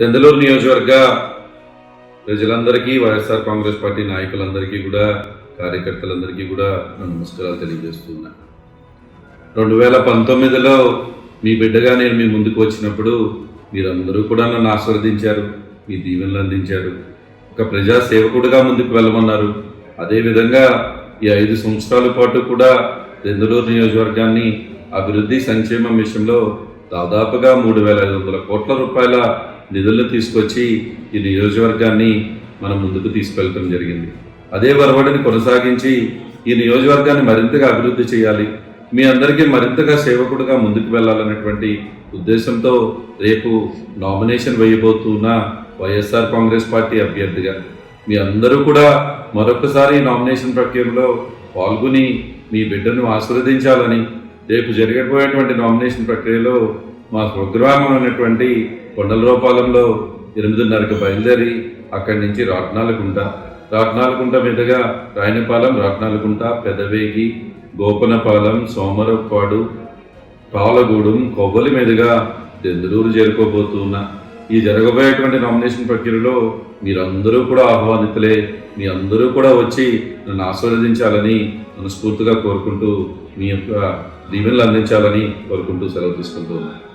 దెందలూరు నియోజకవర్గ ప్రజలందరికీ వైఎస్ఆర్ కాంగ్రెస్ పార్టీ నాయకులందరికీ కూడా కార్యకర్తలందరికీ కూడా నమస్కారాలు తెలియజేస్తున్నా. రెండు వేల పంతొమ్మిదిలో మీ బిడ్డగా నేను మీ ముందుకు వచ్చినప్పుడు మీరందరూ కూడా నన్ను ఆస్వాదించారు మీ దీవెనలు అందించారు. ఒక ప్రజా సేవకుడిగా ముందుకు వెళ్ళమన్నారు. అదేవిధంగా ఈ ఐదు సంవత్సరాల పాటు కూడా దెందులూరు నియోజకవర్గాన్ని అభివృద్ధి సంక్షేమం విషయంలో దాదాపుగా మూడు వేల ఐదు వందల కోట్ల రూపాయల నిధులను తీసుకొచ్చి ఈ నియోజకవర్గాన్ని మనం ముందుకు తీసుకెళ్ళటం జరిగింది. అదే వరవడిని కొనసాగించి ఈ నియోజకవర్గాన్ని మరింతగా అభివృద్ధి చేయాలి మీ అందరికీ మరింతగా సేవకుడుగా ముందుకు వెళ్ళాలనేటువంటి ఉద్దేశంతో రేపు నామినేషన్ వేయబోతున్న వైఎస్ఆర్ కాంగ్రెస్ పార్టీ అభ్యర్థిగా మీ అందరూ కూడా మరొకసారి ఈ నామినేషన్ ప్రక్రియలో పాల్గొని మీ బిడ్డను ఆశీర్వదించాలని రేపు జరగబోయేటువంటి నామినేషన్ ప్రక్రియలో మా స్వగ్రామం అయినటువంటి కొండలరోపాలెంలో ఎనిమిదిన్నరకు బయలుదేరి అక్కడి నుంచి రాట్నాలకుంట. రాట్నాలకుంట మీదుగా రాయనపాలెం రాట్నాలకుంట పెదవేగి గోపనపాలెం సోమరపాడు పాలగూడెం కొవ్వలి మీదుగా దెందులూరు చేరుకోబోతున్నా ఈ జరగబోయేటువంటి నామినేషన్ ప్రక్రియలో మీరందరూ కూడా ఆహ్వానితులే. మీ అందరూ కూడా వచ్చి నన్ను ఆశీర్వదించాలని మనస్ఫూర్తిగా కోరుకుంటూ మీ యొక్క దీవెనలు అందించాలని కోరుకుంటూ సెలవు తీసుకుంటూ ఉన్నాను.